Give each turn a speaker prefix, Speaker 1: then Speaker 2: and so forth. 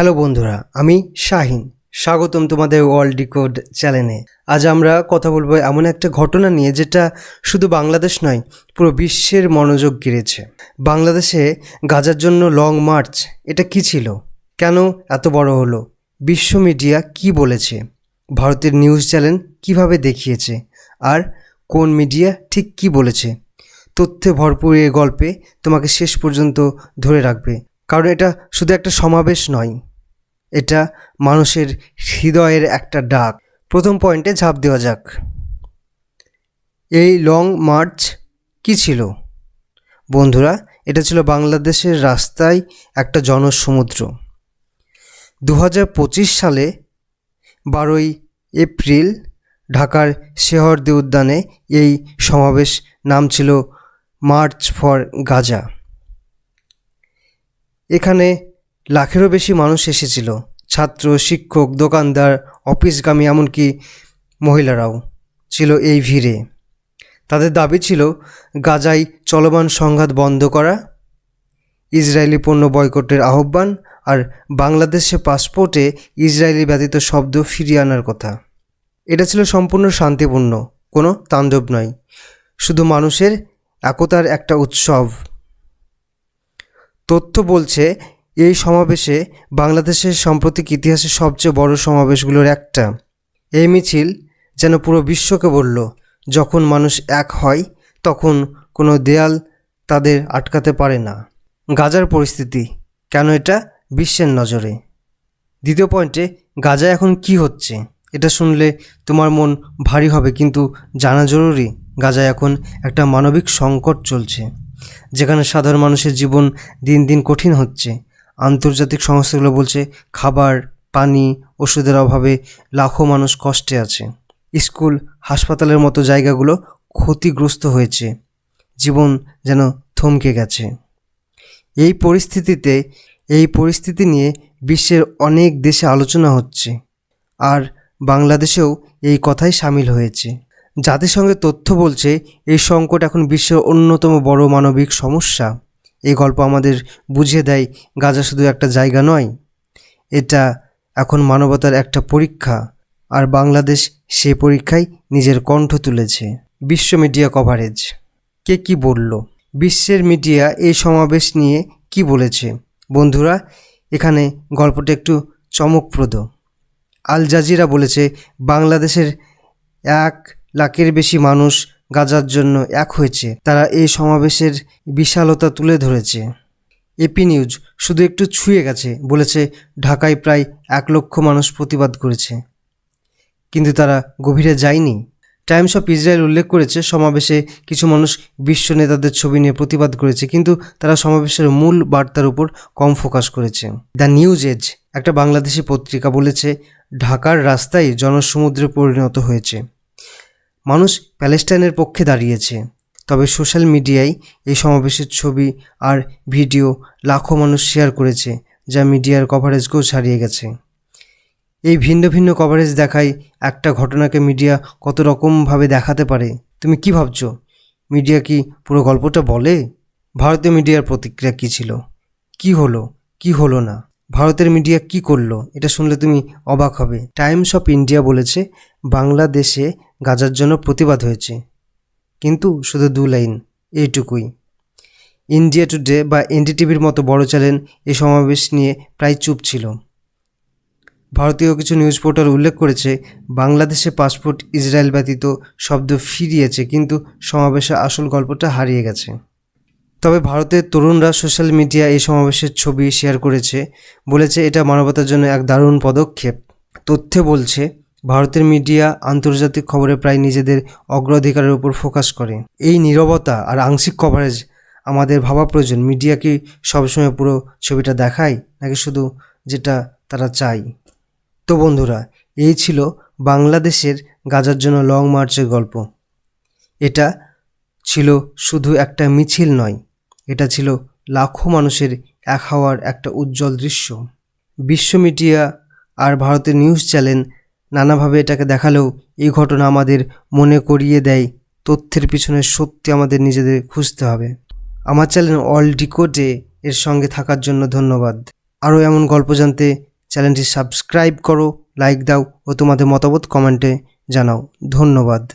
Speaker 1: Hello বন্ধুরা, আমি শাহিন। স্বাগতম তোমাদের ওয়ার্ল্ড ডিকোড চ্যানেলে। আজ আমরা কথা বলব এমন একটা ঘটনা নিয়ে যেটা শুধু বাংলাদেশ নয়, পুরো বিশ্বের মনোযোগ কেড়েছে বাংলাদেশে গাজার জন্য লং মার্চ এটা কি ছিল? কেন এত বড় হলো? বিশ্ব মিডিয়া কি বলেছে? ভারতের নিউজ চ্যানেল কীভাবে দেখিয়েছে? আর কোন মিডিয়া ঠিক কি বলেছে? তথ্যে ভরপুর এই গল্পে তোমাকে শেষ পর্যন্ত ধরে রাখবে। কারণ এটা শুধু একটা সমাবেশ নয় এটা মানুষের হৃদয়ের একটা ডাক। প্রথম পয়েন্টে ঝাঁপ দেওয়া যাক। এই লং মার্চ কি ছিল? বন্ধুরা, এটা ছিল বাংলাদেশের রাস্তায় একটা জনসমুদ্র। দু হাজার পঁচিশ সালে বারোই এপ্রিল ঢাকার শেহরদি উদ্যানে এই সমাবেশ নাম ছিল মার্চ ফর গাজা এখানে লাখেরও বেশি মানুষ এসেছিল, ছাত্র, শিক্ষক, দোকানদার, অফিসগামী, এমনকি মহিলারাও ছিল এই ভিড়ে। তাদের দাবি ছিল, গাজায় চলমান সংঘাত বন্ধ করা, ইসরায়েলি পণ্য বয়কটের আহ্বান আর বাংলাদেশে পাসপোর্টে ইসরায়েলি ব্যতীত শব্দ ফিরিয়ে আনার কথা। এটা ছিল সম্পূর্ণ শান্তিপূর্ণ, কোনো তাণ্ডব নয়, শুধু মানুষের একতার একটা উৎসব। তথ্য বলছে এই সমাবেশে বাংলাদেশের সাম্প্রতিক ইতিহাসের সবচেয়ে বড় সমাবেশগুলোর একটা। এই মিছিল যেন পুরো বিশ্বকে বলল, যখন মানুষ এক হয়, তখন কোনো দেয়াল তাদের আটকাতে পারে না। গাজার পরিস্থিতি, কেন এটা? বিশ্বের নজরে। দ্বিতীয় পয়েন্টে, গাজা এখন কি হচ্ছে? এটা শুনলে তোমার মন ভারী হবে, কিন্তু জানা জরুরি, গাজায় এখন একটা মানবিক সংকট চলছে, যেখানে সাধারণ মানুষের জীবন দিন দিন কঠিন হচ্ছে। আন্তর্জাতিক সংস্থাগুলো বলছে খাবার, পানি, ওষুধের অভাবে লাখো মানুষ কষ্টে আছে। স্কুল, হাসপাতালের মতো জায়গাগুলো ক্ষতিগ্রস্ত হয়েছে। জীবন যেন থমকে গেছে। এই পরিস্থিতিতে, এই পরিস্থিতি নিয়ে বিশ্বের অনেক দেশে আলোচনা হচ্ছে। আর বাংলাদেশেও এই কথাই সামিল হয়েছে। জাতিসংঘের তথ্য বলছে, এই সংকট এখন বিশ্বের অন্যতম বড় মানবিক সমস্যা। এই গল্প আমাদের বুঝিয়ে দেয়, গাজা শুধু একটা জায়গা নয়। এটা এখন মানবতার একটা পরীক্ষা, আর বাংলাদেশ সেই পরীক্ষায় নিজের কণ্ঠ তুলেছে। বিশ্ব মিডিয়া কভারেজ। কে কি বলল? বিশ্বের মিডিয়া এই সমাবেশ নিয়ে কি বলেছে? বন্ধুরা, এখানে গল্পটা একটু চমকপ্রদ। আল জাজিরা বলেছে, বাংলাদেশের এক লাখের বেশি মানুষ গাজার জন্য এক হয়েছে। তারা এই সমাবেশের বিশালতা তুলে ধরেছে। এপি নিউজ শুধু একটু ছুঁয়ে গেছে বলেছে ঢাকায় প্রায় এক লক্ষ মানুষ প্রতিবাদ করেছে। কিন্তু তারা গভীরে যায়নি। টাইমস অফ ইসরায়েল উল্লেখ করেছে, সমাবেশে কিছু মানুষ বিশ্ব নেতাদের ছবি নিয়ে প্রতিবাদ করেছে, কিন্তু তারা সমাবেশের মূল বার্তার উপর কম ফোকাস করেছে। দ্য নিউজ এজ একটা বাংলাদেশি পত্রিকা বলেছে, ঢাকার রাস্তায় জনসমুদ্রে পরিণত হয়েছে। মানুষ প্যালেস্টাইনের পক্ষে দাঁড়িয়েছে। তবে সোশ্যাল মিডিয়ায় এই সমাবেশের ছবি আর ভিডিও লাখো মানুষ শেয়ার করেছে, যা মিডিয়ার কভারেজকেও ছাড়িয়ে গেছে। এই ভিন্ন ভিন্ন কভারেজ দেখায় একটা ঘটনাকে মিডিয়া কত রকমভাবে দেখাতে পারে, তুমি কি ভাবছ? মিডিয়া কি পুরো গল্পটা বলে? ভারতীয় মিডিয়ার প্রতিক্রিয়া কী ছিল? কি হলো? কি হলো না? ভারতের মিডিয়া কি করল? এটা শুনলে তুমি অবাক হবে। টাইমস অফ ইন্ডিয়া বলেছে, বাংলাদেশে গাজার জন্য প্রতিবাদ হয়েছে। কিন্তু শুধু দু লাইন, এইটুকুই। ইন্ডিয়া টুডে বা এনডিটিভির মতো বড় চ্যানেল এই সমাবেশ নিয়ে প্রায় চুপ ছিল। ভারতীয় কিছু নিউজ পোর্টাল উল্লেখ করেছে, বাংলাদেশে পাসপোর্ট ইসরায়েল ব্যতীত শব্দ ফিরিয়েছে, কিন্তু সমাবেশে আসল গল্পটা হারিয়ে গেছে। তবে ভারতের তরুণরা সোশ্যাল মিডিয়া এই সমাবেশের ছবি শেয়ার করেছে, বলেছে এটা মানবতার জন্য এক দারুণ পদক্ষেপ। তথ্যে বলছে, ভারতের মিডিয়া আন্তর্জাতিক খবরে প্রায় নিজেদের অগ্রাধিকারের উপর ফোকাস করে। এই নীরবতা আর আংশিক কভারেজ আমাদের ভাবা প্রয়োজন। মিডিয়া কি সবসময় পুরো ছবিটা দেখায়, নাকি শুধু যেটা তারা চায়? তো বন্ধুরা, এই ছিল বাংলাদেশের গাজার জন্য লং মার্চের গল্প। এটা ছিল শুধু একটা মিছিল নয়। এটা ছিল লাখো মানুষের এক হওয়ার একটা উজ্জ্বল দৃশ্য। বিশ্ব মিডিয়া আর ভারতের নিউজ চ্যানেল নানাভাবে এটাকে দেখালেও এই ঘটনা আমাদের মনে করিয়ে দেয় তথ্যের পিছনে সত্যি আমাদের নিজেদের খুঁজতে হবে। আমার চ্যানেল অল ডিকোডে এর সঙ্গে থাকার জন্য ধন্যবাদ। আরও এমন গল্প জানতে চ্যানেলটি সাবস্ক্রাইব করো, লাইক দাও ও তোমাদের মতামত কমেন্টে জানাও। ধন্যবাদ।